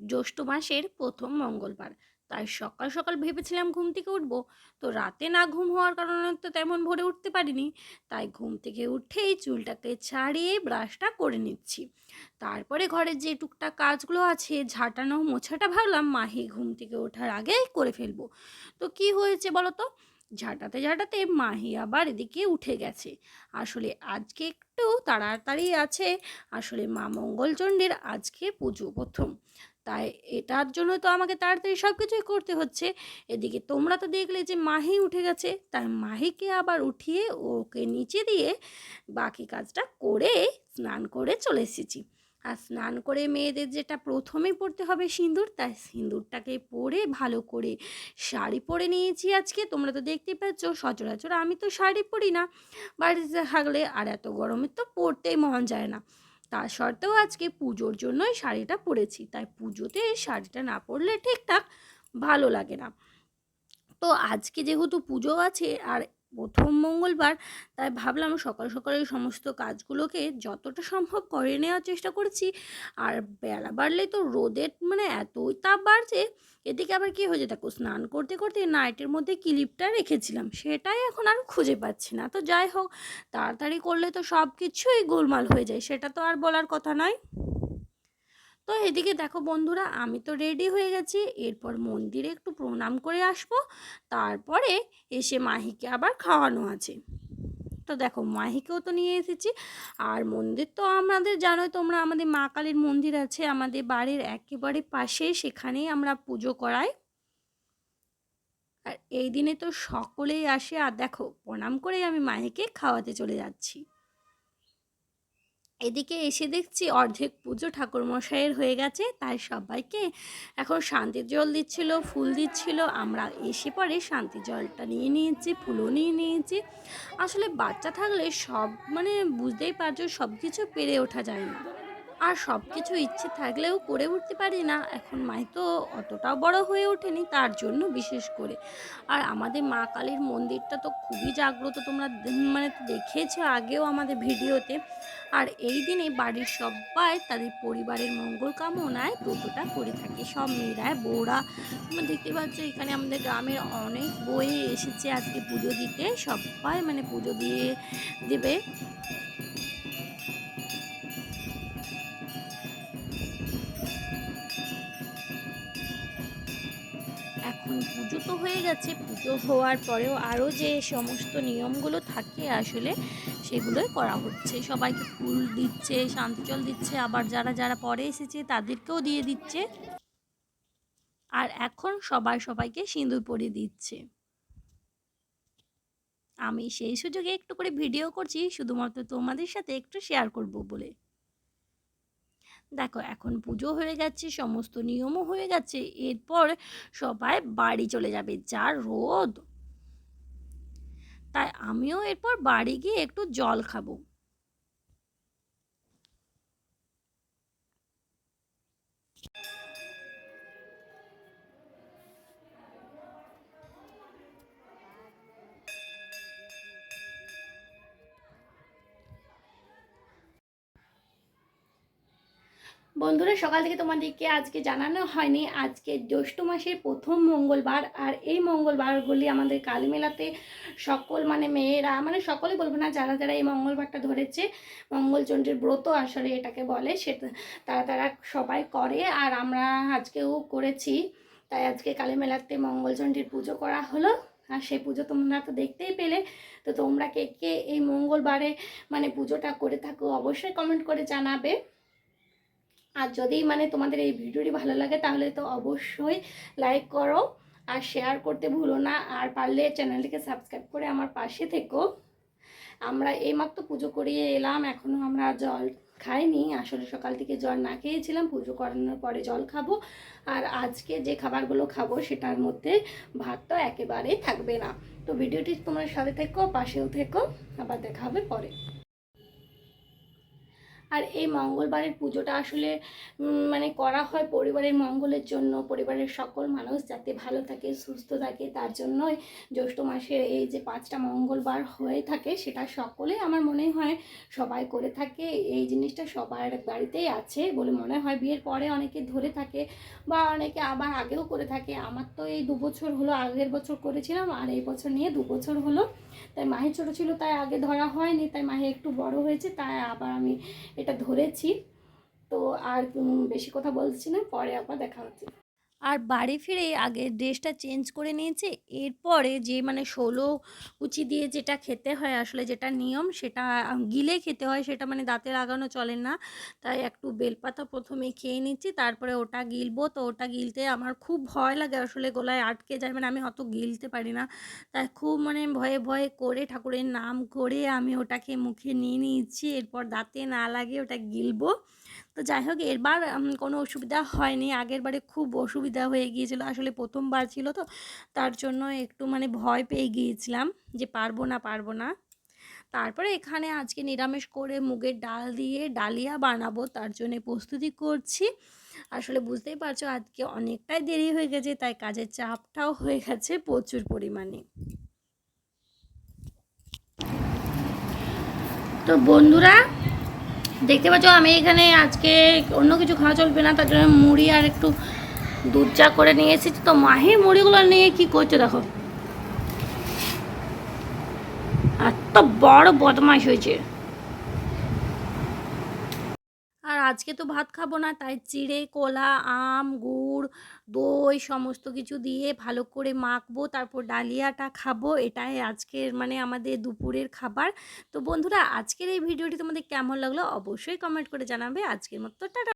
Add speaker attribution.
Speaker 1: জ্যৈষ্ঠ মাসের প্রথম মঙ্গলবার। তাই সকাল সকাল ভেবেছিলাম ঘুম থেকে উঠবো, তো রাতে না ঘুম হওয়ার কারণে তো তেমন ভোরে উঠতে পারিনি। তাই ঘুম থেকে উঠেই চুলটাকে ছাড়িয়ে ব্রাশটা করে নিচ্ছি। তারপরে ঘরের যে টুকটাক কাজগুলো আছে, ঝাঁটানো, মোছাটা ভাবলাম, মাহি ঘুম থেকে ওঠার আগে করে ফেলব। তো কি হয়েছে বলো তো ঝাঁটাতে ঝাঁটাতে মাহি আবার এদিকে উঠে গেছে। আসলে আজকে একটু তাড়াতাড়ি আছে, আসলে মা মঙ্গলচণ্ডীর আজকে পুজো প্রথম। তাই এটার জন্য তো আমাকে তাড়াতাড়ি সব কিছুই করতে হচ্ছে। এদিকে তোমরা তো দেখলে যে মাহি উঠে গেছে, তাই মাহিকে আবার উঠিয়ে ওকে নিচে দিয়ে বাকি কাজটা করে স্নান করে চলে এসেছি। আর স্নান করে মেয়েদের যেটা প্রথমেই পড়তে হবে সিঁদুর, তাই সিঁদুরটাকে পরে ভালো করে শাড়ি পরে নিয়েছি আজকে। তোমরা তো দেখতেই পাচ্ছ, সচরাচর আমি তো শাড়ি পরি না। বাড়িতে থাকলে আর এত গরমে তো পরতেই মন যায় না। তা সত্ত্বেও আজকে পুজোর জন্যই শাড়িটা পরেছি। তাই পুজোতে শাড়িটা না পরলে ঠিকঠাক ভালো লাগে না। তো আজকে যেহেতু পুজো আছে আর প্রথম মঙ্গলবার, তাই ভাবলাম সকাল সকালে সমস্ত কাজগুলোকে যতটা সম্ভব করে নেওয়ার চেষ্টা করছি। আর বেলা বাড়লে তো রোদের মানে এতই তাপ বাড়ছে, এদিকে আবার কী হয়েছে? দেখো, স্নান করতে করতে নাইটের মধ্যে ক্লিপটা রেখেছিলাম, সেটাই এখন আর খুঁজে পাচ্ছি না। তো যাই হোক, তাড়াতাড়ি করলে তো সব কিছুই গোলমাল হয়ে যায়, সেটা তো আর বলার কথা নয়। তো এদিকে দেখো বন্ধুরা, আমি তো রেডি হয়ে গেছি। এরপর মন্দিরে একটু প্রণাম করে আসব। তারপরে এসে মাহিকে আবার খাওয়ানো আছে। তো দেখো, মাহিকেও তো নিয়ে এসেছি। আর মন্দির তো আমাদের জানোই, তোমরা আমাদের মা কালীর মন্দির আছে, আমাদের বাড়ির একেবারে পাশে, সেখানেই আমরা পুজো করাই। আর এই দিনে তো সকলেই আসে। আর দেখো, প্রণাম করেই আমি মাহিকে খাওয়াতে চলে যাচ্ছি। এদিকে এসে দেখছি অর্ধেক পুজো ঠাকুরমশাইয়ের হয়ে গেছে, তাই সবাইকে এখন শান্তির জল দিচ্ছিল, ফুল দিচ্ছিল। আমরা এসে পরে শান্তি জলটা নিয়ে নিয়েছি, ফুলও নিয়ে নিয়েছি। আসলে বাচ্চা থাকলে সব মানে বুঝতেই পারছ সব কিছু পেরে ওঠা যায় না। আর সব কিছু ইচ্ছে থাকলেও করে উঠতে পারি না। এখন মাই তো অতটাও বড় হয়ে ওঠেনি তার জন্য বিশেষ করে। আর আমাদের মা কালীর মন্দিরটা তো খুবই জাগ্রত তোমরা মানে দেখেছ আগেও আমাদের ভিডিওতে। আর এই দিনে বাড়ির সবাই তাদের পরিবারের মঙ্গল কামনায় ব্রতটা করে থাকে। সব মেয়েরায় বউরা, তোমরা দেখতে পাচ্ছ এখানে আমাদের গ্রামের অনেক বই এসেছে আজকে পুজো দিতে। সবাই মানে পুজো দিয়ে দেবে। তো হয়ে গেছে। পুজো হওয়ার পরেও আরও যে সমস্ত নিয়মগুলো থাকে আসলে সেগুলোই করা হচ্ছে। সবাইকে ফুল দিচ্ছে, শান্তি জল দিচ্ছে, আবার যারা যারা পরে এসেছে তাদেরকেও দিয়ে দিচ্ছে। আর এখন সবাই সবাইকে সিঁদুর পরিয়ে দিচ্ছে। আমি সেই সুযোগে একটু করে ভিডিও করছি, শুধুমাত্র তোমাদের সাথে একটু শেয়ার করব বলে। দেখো, এখন পুজো হয়ে গেছে, সমস্ত নিয়মও হয়ে গেছে, এরপর সবাই বাড়ি চলে যাবে, যা রোদ। তাই আমিও এরপর বাড়ি গিয়ে একটু জল খাব। বন্ধুরা, সকাল থেকে তোমাদেরকে আজকে জানানো হয়নি। আজকে জ্যৈষ্ঠ মাসের প্রথম মঙ্গলবার আর এই মঙ্গলবারগুলি আমাদের কালী মেলাতে সকল মানে মেয়েরা মানে সকলে বলব না, যারা যারা এই মঙ্গলবারটা ধরেছে মঙ্গলচণ্ডীর ব্রত আসলে এটাকে বলে, সেটা তারা তারা সবাই করে আর আমরা আজকেও করেছি। তাই আজকে কালী মেলাতে মঙ্গলচণ্ডীর পুজো করা হলো আর সেই পুজো তোমরা তো দেখতেই পেলে। তো তোমরা কে কে এই মঙ্গলবারে মানে পুজোটা করে থাকো অবশ্যই কমেন্ট করে জানাবে। আর যদি মানে তোমাদের এই ভিডিওটি ভালো লাগে, তাহলে তো অবশ্যই লাইক করো আর শেয়ার করতে ভুলো না। আর পারলে চ্যানেলটিকে সাবস্ক্রাইব করে আমার পাশে থেকো। আমরা এইমাত্র পুজো করিয়ে এলাম। এখনও আমরা জল খাইনি। আসলে সকাল থেকে জল না খেয়েছিলাম। পুজো করানোর পরে জল খাব। আর আজকে যে খাবারগুলো খাব, সেটার মধ্যে ভাত তো একেবারেই থাকবে না। তো ভিডিওটি তোমার সাথে থেকো, পাশেও থেকো। আবার দেখা হবে পরে। আর এই মঙ্গলবারের পুজোটা আসলে মানে করা হয় পরিবারের মঙ্গলের জন্য, পরিবারের সকল মানুষ যাতে ভালো থাকে, সুস্থ থাকে, তার জন্যই জ্যৈষ্ঠ মাসের এই যে পাঁচটা মঙ্গলবার হয়ে থাকে সেটা সকলে আমার মনে হয় সবাই করে থাকে। এই জিনিসটা সবার বাড়িতেই আছে বলে মনে হয়। বিয়ের পরে অনেকে ধরে থাকে বা অনেকে আবার আগেও করে থাকে। আমার তো এই দু বছর হলো, আগের বছর করেছিলাম আর এই বছর নিয়ে দু বছর হলো। তাই মাহি ছোটো ছিল, তাই আগে ধরা হয়নি। তাই মাহি একটু বড় হয়েছে, তাই আবার আমি এটা ধরেছি। তো আর বেশি কথা বলছি না পরে আবার দেখা হচ্ছে। আর বাড়ি ফিরে আগে ড্রেসটা চেঞ্জ করে নিয়েছে। এরপরে যে মানে ষোলো কুচি দিয়ে যেটা খেতে হয় আসলে যেটা নিয়ম সেটা গিলে খেতে হয় সেটা মানে দাঁতে লাগানো চলে না। তাই একটু বেলপাতা প্রথমে খেয়ে নিচ্ছি, তারপরে ওটা গিলবো। তো ওটা গিলতে আমার খুব ভয় লাগে আসলে গলায় আটকে যায় মানে আমি অত গিলতে পারি না। তাই খুব মানে ভয়ে ভয়ে করে ঠাকুরের নাম করে আমি ওটাকে মুখে নিয়ে নিয়েছি। এরপর দাঁতে না লাগে ওটা গিলবো। তো যাই হোক, এরবার কোনো অসুবিধা হয়নি। আগের বারে খুব অসুবিধা হয়ে গিয়েছিল, আসলে প্রথমবার ছিল তো, তার জন্য একটু মানে ভয় পেয়ে গিয়েছিলাম যে পারব না পারব না। তারপরে এখানে আজকে নিরামিষ করে মুগের ডাল দিয়ে ডালিয়া বানাবো, তার জন্য প্রস্তুতি করছি। আসলে বুঝতেই পারছ, আজকে অনেকটাই দেরি হয়ে গেছে, তাই কাজের চাপটাও হয়ে গেছে প্রচুর পরিমাণে। তো বন্ধুরা দেখতে পাচ্ছ, আমি এখানে আজকে অন্য কিছু খাওয়া চলবে না, তার জন্য মুড়ি আর একটু দুধ চা করে নিয়ে এসেছি। তো মাহি মুড়িগুলো নিয়ে কি করছে দেখো। এত বড় বদমাইশ হয়েছে আর আজকে তো ভাত খাব না, তাই চিড়ে, কলা, আম, গুড়, দই সমস্ত কিছু দিয়ে ভালো করে মাখবো, তারপর ডালিয়াটা খাব, এটাই আজকের মানে আমাদের দুপুরের খাবার। তো বন্ধুরা, আজকের এই ভিডিওটি তোমাদের কেমন লাগল অবশ্যই কমেন্ট করে জানাবে। আজকের মতো, টাটা।